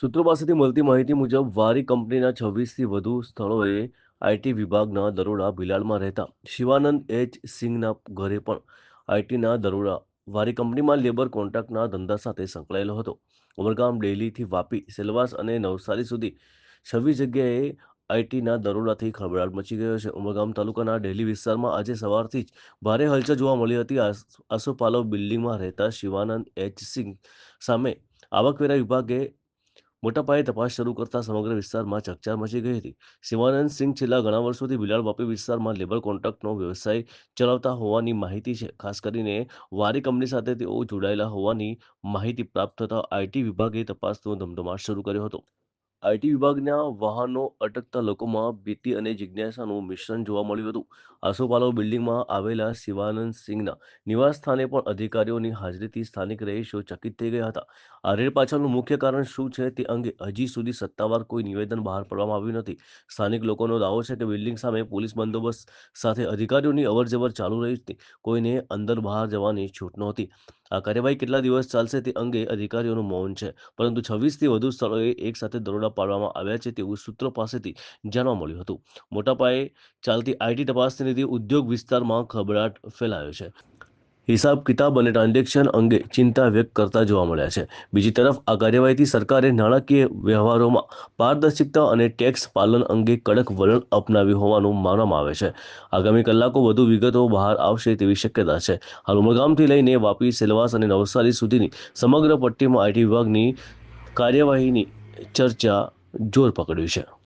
સૂત્રો પાસેથી મળતી માહિતી મુજબ, વારી કંપનીના છવ્વીસથી વધુ સ્થળોએ આઈટી વિભાગના દરોડા ભિલાડમાં રહેતા શિવાનંદ એચ સિંઘના ઘરે પણ આઈટીના દરોડા. વારી કંપનીમાં લેબર કોન્ટ્રાક્ટના ધંધા સાથે સંકળાયેલો હતો. ઉમરગામ ડેલીથી વાપી, સેલવાસ અને નવસારી સુધી છવ્વીસ જગ્યાએ આઈટીના દરોડાથી ખળભળાટ મચી ગયો છે. ઉમરગામ તાલુકાના ડેલી વિસ્તારમાં આજે સવારથી જ ભારે હલચલ જોવા મળી હતી. આસ- આસોપાલવ બિલ્ડિંગમાં રહેતા શિવાનંદ એચ સિંઘ સામે આવકવેરા વિભાગે મોટા પાયે તપાસ શરૂ કરતા સમગ્ર વિસ્તારમાં ચકચાર મચી ગઈ હતી. શિવાનંદ સિંહ છેલ્લા ઘણા વર્ષોથી બિલાડ બાપી વિસ્તારમાં લેબર કોન્ટ્રાક્ટનો વ્યવસાય ચલાવતા હોવાની માહિતી છે. ખાસ કરીને વારી કંપની સાથે તેઓ જોડાયેલા હોવાની માહિતી પ્રાપ્ત થતા આઈટી વિભાગે તપાસનો ધમધમાટ શરૂ કર્યો હતો. આઈટી વિભાગના વાહનો અટકતા લોકોમાં ભીતિ અને જિજ્ઞાસાનું મિશ્રણ જોવા મળ્યું હતું. આસોપાલવ બિલ્ડિંગમાં આવેલા શિવાનંદ સિંહના નિવાસ સ્થાને પણ અધિકારીઓની હાજરીથી સ્થાનિક રહીશો ચકિત થઈ ગયા હતા. આ રેડ પાછળનું મુખ્ય કારણ શું છે તે અંગે હજી સુધી સત્તાવાર કોઈ નિવેદન બહાર પાડવામાં આવ્યું નથી. સ્થાનિક લોકોનો દાવો છે કે બિલ્ડિંગ સામે પોલીસ બંદોબસ્ત સાથે અધિકારીઓની અવરજવર ચાલુ રહી હતી. કોઈને અંદર બહાર જવાની છૂટ નહોતી. આ કાર્યવાહી કેટલા દિવસ ચાલશે તે અંગે અધિકારીઓનું મૌન છે. પરંતુ છવ્વીસથી વધુ સ્થળોએ એક સાથે દરોડા પાડવામાં આવ્યા છે તેવું સૂત્રો પાસેથી જાણવા મળ્યું હતું. મોટા પાયે ચાલતી આઈટી તપાસની લીધે ઉદ્યોગ વિસ્તારમાં ખબરાટ ફેલાયો છે. હિસાબ, કિતાબ અને ટ્રાન્ઝેક્શન અંગે ચિંતા વ્યક્ત કરતા જોવા મળ્યા છે. બીજી તરફ, આ કાર્યવાહીથી સરકારે નાણાકીય વ્યવહારોમાં પારદર્શિકતા અને ટેક્સ પાલન અંગે કડક વલણ અપનાવ્યું હોવાનું માનવામાં આવે છે. આગામી કલાકો વધુ વિગતો બહાર આવશે તેવી શક્યતા છે. હાલ ઉમરગામથી લઈને વાપી, સેલવાસ અને નવસારી સુધીની સમગ્ર પટ્ટીમાં આઈટી વિભાગની કાર્યવાહીની ચર્ચા જોર પકડ્યું છે.